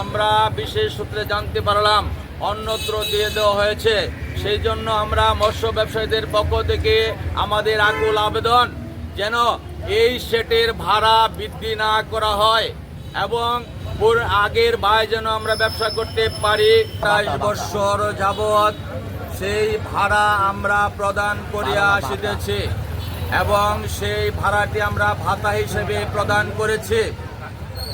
আমরা বিশেষ সূত্রে জানতে পারলাম অন্যত্র দিয়ে দেওয়া হয়েছে। সেই জন্য আমরা মৎস্য ব্যবসায়ীদের পক্ষ থেকে আমাদের আকুল আবেদন যেন এই সেটের ভাড়া বৃদ্ধি না করা হয় এবং আগের বায় যেন আমরা ব্যবসা করতে পারি। বাইশ বৎসর যাবৎ সেই ভাড়া আমরা প্রদান করিয়া আসিতেছি এবং সেই ভাড়াটি আমরা ভাতা হিসেবে প্রদান করেছি।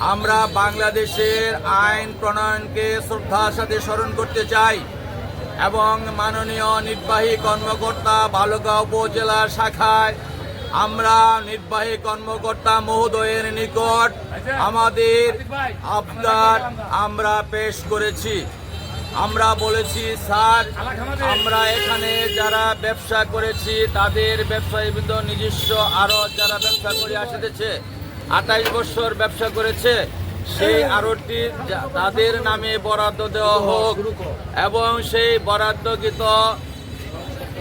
আমরা বাংলাদেশের আইন প্রণয়নকে শ্রদ্ধার সাথে স্মরণ করতে চাই এবং মাননীয় নির্বাহী কর্মকর্তা বালুকা উপজেলা শাখায় আমরা নির্বাহী কর্মকর্তা মহোদয়ের নিকট আমাদের আবদার আমরা পেশ করেছি। আমরা বলেছি, স্যার, আমরা এখানে যারা ব্যবসা করেছি, তাদের ব্যবসায়ীবৃন্দ নিজস্ব আরও যারা ব্যবসা করে আসিতেছে আঠাইশ বছর ব্যবসা করেছে সেই আরোটি তাদের নামে বরাদ্দ দেওয়া হোক এবং সেই বরাদ্দকৃত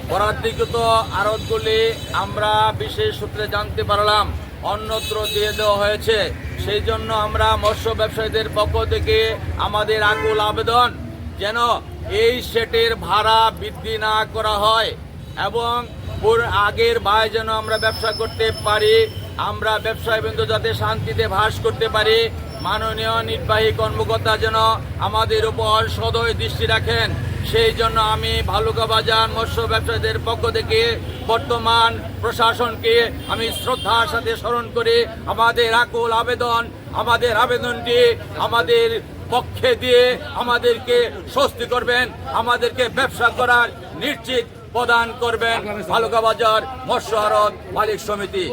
বরাদ্দকৃত আড়তগুলি আমরা বিশেষ সূত্রে জানতে পারলাম অন্যত্র দিয়ে দেওয়া হয়েছে। সেই জন্য আমরা মৎস্য ব্যবসায়ীদের পক্ষ থেকে আমাদের আকুল আবেদন যেন এই সেটের ভাড়া বৃদ্ধি না করা হয় এবং আগের বায় যেন আমরা ব্যবসা করতে পারি। আমরা ব্যবসায়ীবৃন্দ যাতে শান্তিতে ভাস করতে পারি, মাননীয় নির্বাহী কর্মকর্তা যেন আমাদের উপর সদয় দৃষ্টি রাখেন। সেই জন্য আমি ভালুকা বাজার মৎস্য ব্যবসায়ীদের পক্ষ থেকে বর্তমান প্রশাসনকে আমি শ্রদ্ধার সাথে স্মরণ করি, আমাদের আকুল আবেদন, আমাদের আবেদনটি আমাদের পক্ষে দিয়ে আমাদেরকে স্বস্তি করবেন, আমাদেরকে ব্যবসা করার নিশ্চিত প্রদান করবেন ভালুকা বাজার মৎস্য আড়ত মালিক সমিতি।